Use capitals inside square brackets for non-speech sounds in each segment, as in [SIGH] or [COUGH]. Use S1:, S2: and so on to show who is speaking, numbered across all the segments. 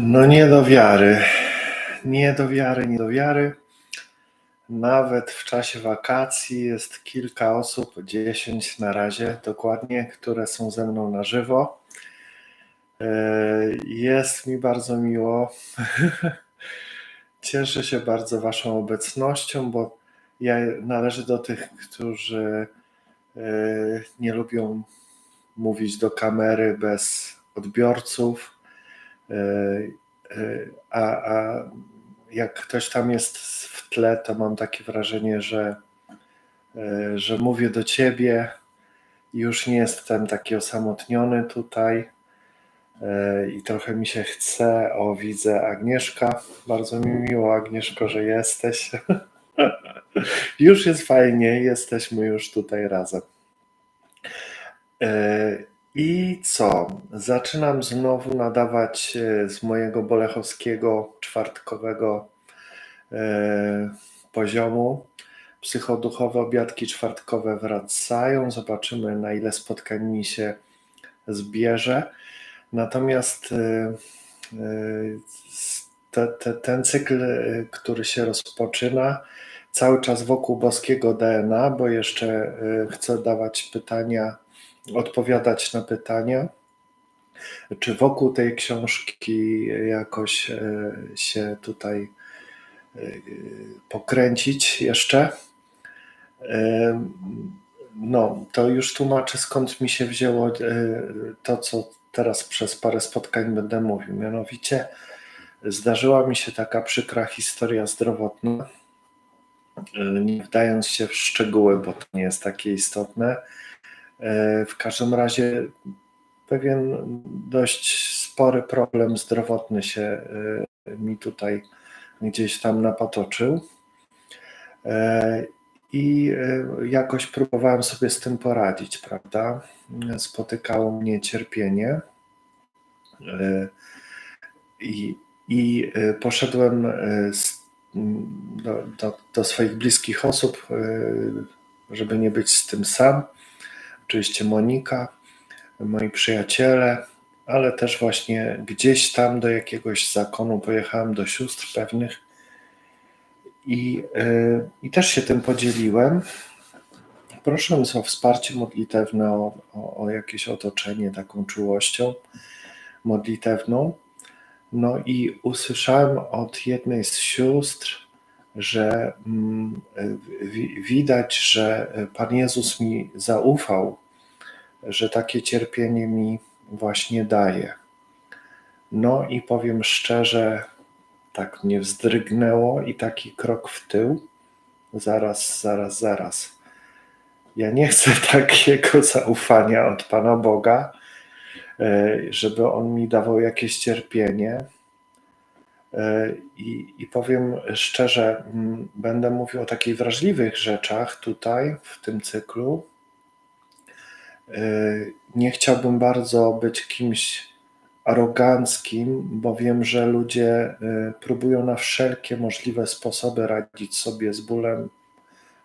S1: No nie do wiary. Nie do wiary, nie do wiary. Nawet w czasie wakacji jest kilka osób, 10 na razie dokładnie, które są ze mną na żywo. E, Jest mi bardzo miło. [LAUGHS] Cieszę się bardzo Waszą obecnością, bo ja należę do tych, którzy e, nie lubią mówić do kamery bez odbiorców. E, e, A, a jak ktoś tam jest w tle, to mam takie wrażenie, że, e, że mówię do ciebie. Już nie jestem taki osamotniony tutaj i trochę mi się chce. O, widzę Agnieszka. Bardzo mi miło, Agnieszko, że jesteś. [LAUGHS] Już jest fajnie, jesteśmy już tutaj razem. I co? Zaczynam znowu nadawać e, z mojego bolechowskiego czwartkowego e, poziomu. Psychoduchowe obiadki czwartkowe wracają. Zobaczymy, na ile spotkań mi się zbierze. Natomiast e, e, te, te, ten cykl, e, który się rozpoczyna, cały czas wokół boskiego DNA, bo jeszcze e, chcę dawać pytania odpowiadać na pytania, czy wokół tej książki jakoś e, się tutaj e, pokręcić jeszcze. E, No, to już tłumaczę skąd mi się wzięło to, co teraz przez parę spotkań będę mówił. Mianowicie zdarzyła mi się taka przykra historia zdrowotna, nie wdając się w szczegóły, bo to nie jest takie istotne. E, W każdym razie pewien dość spory problem zdrowotny się e, mi tutaj gdzieś tam napatoczył. E, I jakoś próbowałem sobie z tym poradzić, prawda? Spotykało mnie cierpienie. I, i poszedłem do, do, do swoich bliskich osób, żeby nie być z tym sam oczywiście Monika, moi przyjaciele, ale też właśnie gdzieś tam do jakiegoś zakonu pojechałem do sióstr pewnych i, yy, i też się tym podzieliłem. Prosząc o wsparcie modlitewne, o, o, o jakieś otoczenie taką czułością modlitewną. No i usłyszałem od jednej z sióstr, że mm, wi- widać, że Pan Jezus mi zaufał, że takie cierpienie mi właśnie daje. No i powiem szczerze, tak mnie wzdrygnęło i taki krok w tył. Zaraz, zaraz, zaraz. Ja nie chcę [LAUGHS] takiego zaufania od Pana Boga, e, żeby On mi dawał jakieś cierpienie. E, I, I powiem szczerze, będę mówił o takich wrażliwych rzeczach tutaj w tym cyklu. E, Nie chciałbym bardzo być kimś aroganckim, bo wiem, że ludzie e, próbują na wszelkie możliwe sposoby radzić sobie z bólem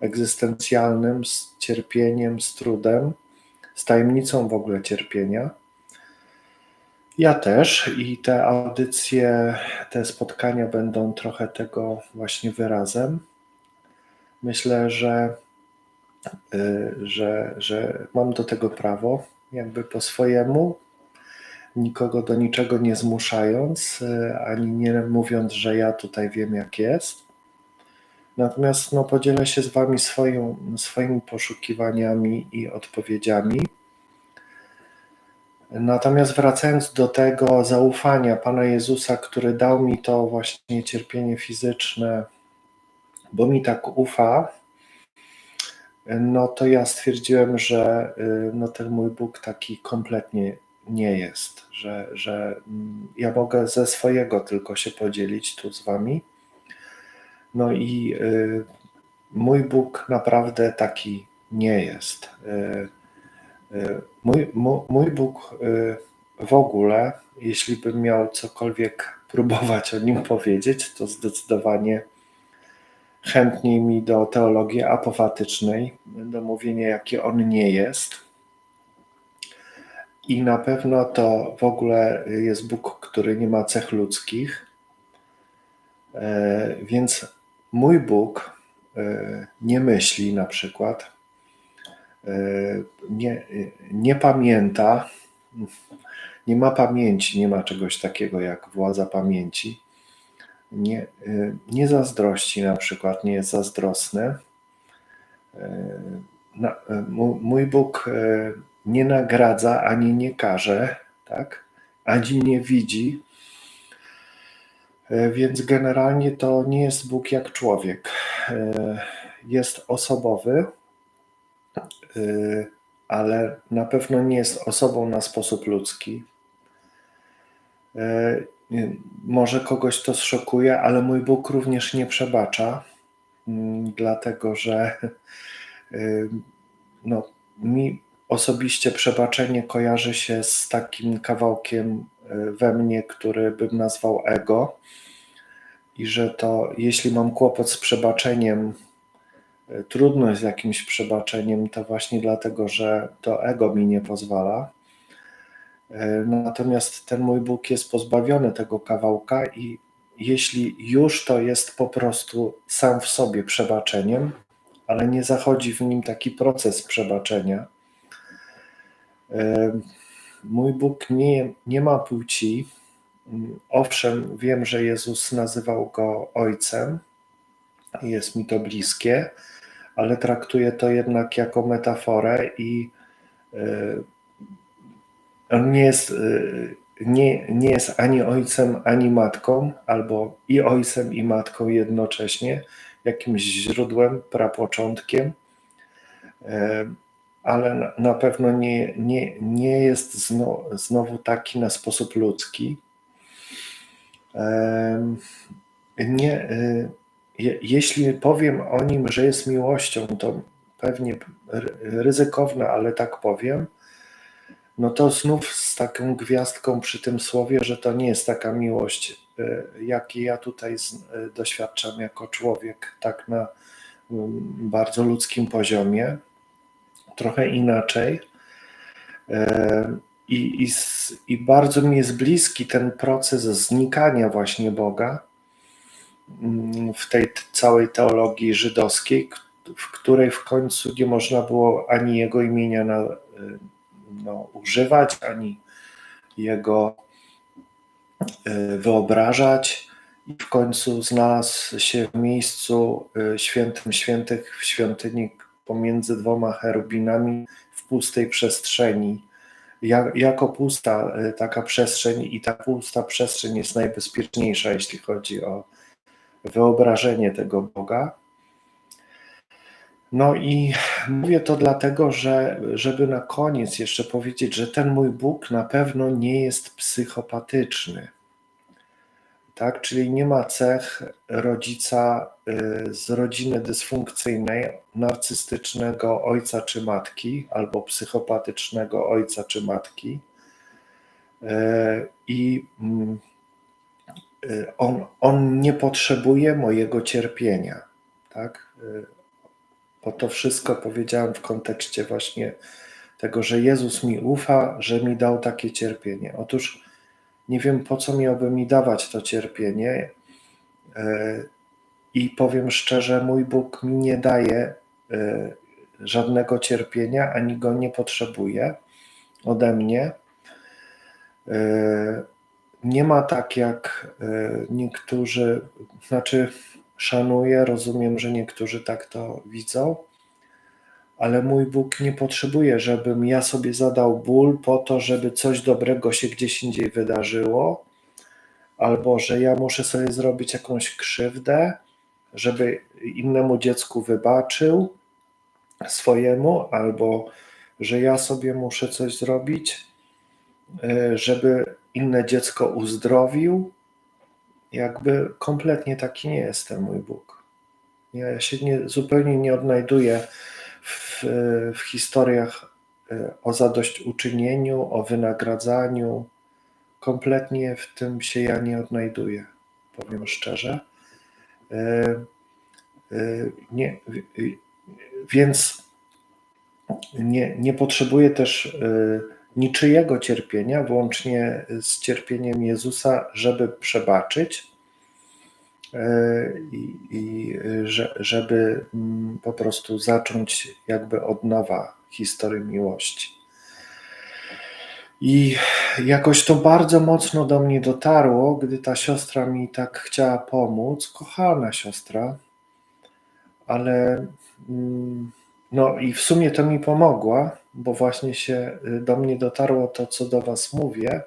S1: egzystencjalnym, z cierpieniem, z trudem, z tajemnicą w ogóle cierpienia. Ja też i te audycje, te spotkania będą trochę tego właśnie wyrazem. Myślę, że, y, że, że mam do tego prawo, jakby po swojemu, nikogo do niczego nie zmuszając, y, ani nie mówiąc, że ja tutaj wiem, jak jest. Natomiast no, podzielę się z Wami swoją, swoimi poszukiwaniami i odpowiedziami. Natomiast wracając do tego zaufania Pana Jezusa, który dał mi to właśnie cierpienie fizyczne, bo mi tak ufa, no to ja stwierdziłem, że y, no ten mój Bóg taki kompletnie nie jest, że, że mm, ja mogę ze swojego tylko się podzielić tu z Wami. No i y, mój Bóg naprawdę taki nie jest. Y, Mój, mój Bóg y, w ogóle, jeśli bym miał cokolwiek próbować o nim powiedzieć, to zdecydowanie chętniej mi do teologii apofatycznej, do mówienia, jaki on nie jest. I na pewno to w ogóle jest Bóg, który nie ma cech ludzkich. E, więc mój Bóg e, nie myśli na przykład, e, nie, nie pamięta, nie ma pamięci, nie ma czegoś takiego jak władza pamięci. Nie, nie zazdrości na przykład, nie jest zazdrosny. Mój Bóg nie nagradza ani nie karze, tak? ani nie widzi. E, więc generalnie to nie jest Bóg jak człowiek. E, jest osobowy, e, ale na pewno nie jest osobą na sposób ludzki. Może kogoś to zszokuje, ale mój Bóg również nie przebacza, mm, dlatego że [LAUGHS] no, mi osobiście przebaczenie kojarzy się z takim kawałkiem we mnie, który bym nazwał ego. I że to, jeśli mam kłopot z przebaczeniem, trudność z jakimś przebaczeniem, to właśnie dlatego, że to ego mi nie pozwala. E, natomiast ten mój Bóg jest pozbawiony tego kawałka, i jeśli już to jest po prostu sam w sobie przebaczeniem, ale nie zachodzi w nim taki proces przebaczenia, Mój Bóg nie, nie ma płci. Owszem, wiem, że Jezus nazywał go Ojcem, jest mi to bliskie, ale traktuję to jednak jako metaforę i e, on nie jest, e, nie, nie jest ani ojcem, ani matką, albo i ojcem, i matką jednocześnie, jakimś źródłem, prapoczątkiem ale na pewno nie, nie, nie jest znowu, znowu taki na sposób ludzki. Nie, y, jeśli powiem o nim, że jest miłością, to pewnie ryzykowne, ale tak powiem, no to znów z taką gwiazdką przy tym słowie, że to nie jest taka miłość, y, jakiej ja tutaj y, doświadczam jako człowiek, tak na mm, bardzo ludzkim poziomie trochę inaczej. E, I, i, I bardzo mi jest bliski ten proces znikania właśnie Boga w tej całej teologii żydowskiej, w której w końcu nie można było ani jego imienia na, e, no, używać, ani jego e, wyobrażać. I w końcu znalazł się w miejscu świętym świętych w świątyni pomiędzy dwoma cherubinami w pustej przestrzeni. jako pusta taka przestrzeń i ta pusta przestrzeń jest najbezpieczniejsza, jeśli chodzi o wyobrażenie tego Boga. No i mówię to dlatego, że żeby na koniec jeszcze powiedzieć, że ten mój Bóg na pewno nie jest psychopatyczny tak? Czyli nie ma cech rodzica y, z rodziny dysfunkcyjnej, narcystycznego ojca czy matki, albo psychopatycznego ojca czy matki. Y, I mm, on, on nie potrzebuje mojego cierpienia, tak? Bo to wszystko powiedziałem w kontekście właśnie tego, że Jezus mi ufa, że mi dał takie cierpienie. Otóż nie wiem po co miałby mi dawać to cierpienie. E, I powiem szczerze, mój Bóg mi nie daje żadnego cierpienia, ani go nie potrzebuje ode mnie. E, nie ma tak jak niektórzy, znaczy szanuję, rozumiem, że niektórzy tak to widzą, ale mój Bóg nie potrzebuje, żebym ja sobie zadał ból po to, żeby coś dobrego się gdzieś indziej wydarzyło, albo że ja muszę sobie zrobić jakąś krzywdę, żeby innemu dziecku wybaczył swojemu, albo że ja sobie muszę coś zrobić, e, żeby inne dziecko uzdrowił. Jakby kompletnie taki nie jestem mój Bóg. Ja się nie, zupełnie nie odnajduję w, w historiach e, o zadośćuczynieniu, o wynagradzaniu. Kompletnie w tym się ja nie odnajduję, powiem szczerze. E, e, nie, więc nie, nie potrzebuję też niczyjego cierpienia, włącznie z cierpieniem Jezusa, żeby przebaczyć e, i, i że, żeby mm, po prostu zacząć jakby od nowa historię miłości. I jakoś to bardzo mocno do mnie dotarło, gdy ta siostra mi tak chciała pomóc, kochana siostra, ale mm, no i w sumie to mi pomogła, bo właśnie się y, do mnie dotarło to, co do Was mówię,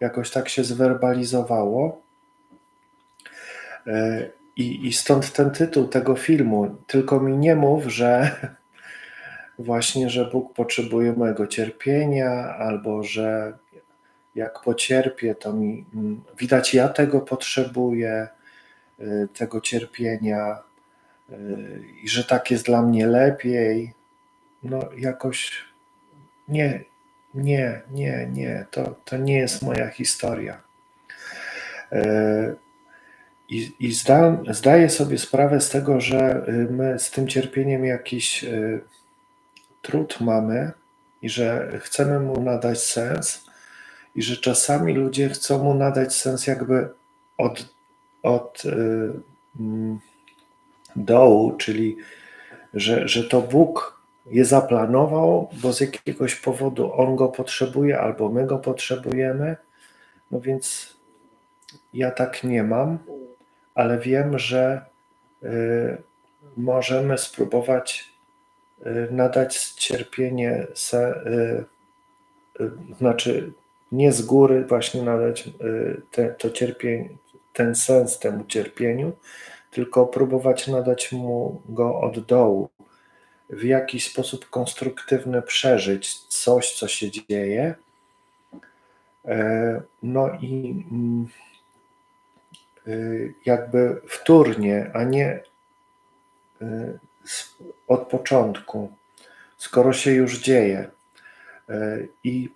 S1: jakoś tak się zwerbalizowało. E, I, I stąd ten tytuł tego filmu. Tylko mi nie mów, że [LAUGHS] właśnie, że Bóg potrzebuje mojego cierpienia, albo że jak pocierpię, to mi mm, widać, ja tego potrzebuję, y, tego cierpienia, i że tak jest dla mnie lepiej. No, jakoś nie, nie, nie, nie, to, to nie jest moja historia. E, I, i zda, zdaję sobie sprawę z tego, że y, my z tym cierpieniem jakiś trud mamy i że chcemy mu nadać sens, i że czasami ludzie chcą mu nadać sens jakby od, od y, mm, dołu, czyli że, że to Bóg je zaplanował, bo z jakiegoś powodu on go potrzebuje albo my go potrzebujemy. No więc ja tak nie mam, ale wiem, że y, możemy spróbować y, nadać cierpienie, se, y, y znaczy nie z góry właśnie nadać y, te, to cierpienie, ten sens temu cierpieniu, tylko próbować nadać mu go od dołu, w jakiś sposób konstruktywny przeżyć coś, co się dzieje. E, no i mm, y, jakby wtórnie, a nie y, od początku, skoro się już dzieje. E, I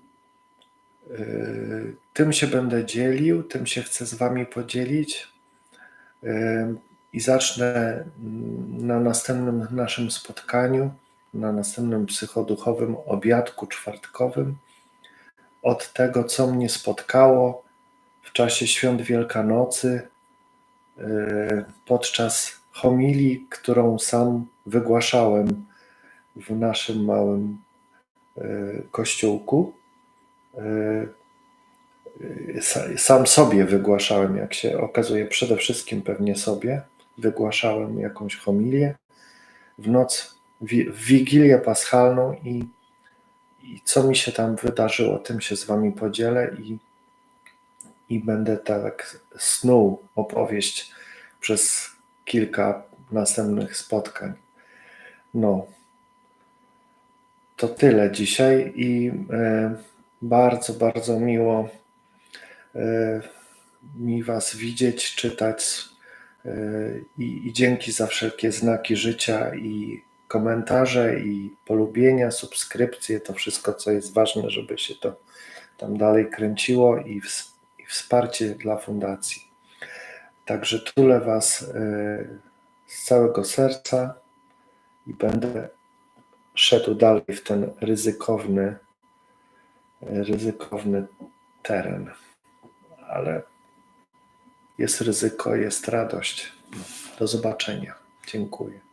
S1: tym się będę dzielił, tym się chcę z Wami podzielić i zacznę mm, na następnym naszym spotkaniu, na następnym psychoduchowym obiadku czwartkowym od tego, co mnie spotkało w czasie świąt Wielkanocy, podczas homilii, którą sam wygłaszałem w naszym małym kościółku. Sam sobie wygłaszałem, jak się okazuje, przede wszystkim pewnie sobie wygłaszałem jakąś homilię w noc, w Wigilię Paschalną i, i co mi się tam wydarzyło, tym się z Wami podzielę i, i będę tak snuł opowieść przez kilka następnych spotkań. No, to tyle dzisiaj i e, bardzo, bardzo miło e, mi Was widzieć, czytać i, I dzięki za wszelkie znaki życia i komentarze i polubienia, subskrypcje, to wszystko, co jest ważne, żeby się to tam dalej kręciło i, i wsparcie dla fundacji. Także tulę Was y, z całego serca i będę szedł dalej w ten ryzykowny, ryzykowny teren. Ale jest ryzyko, jest radość. Do zobaczenia. Dziękuję.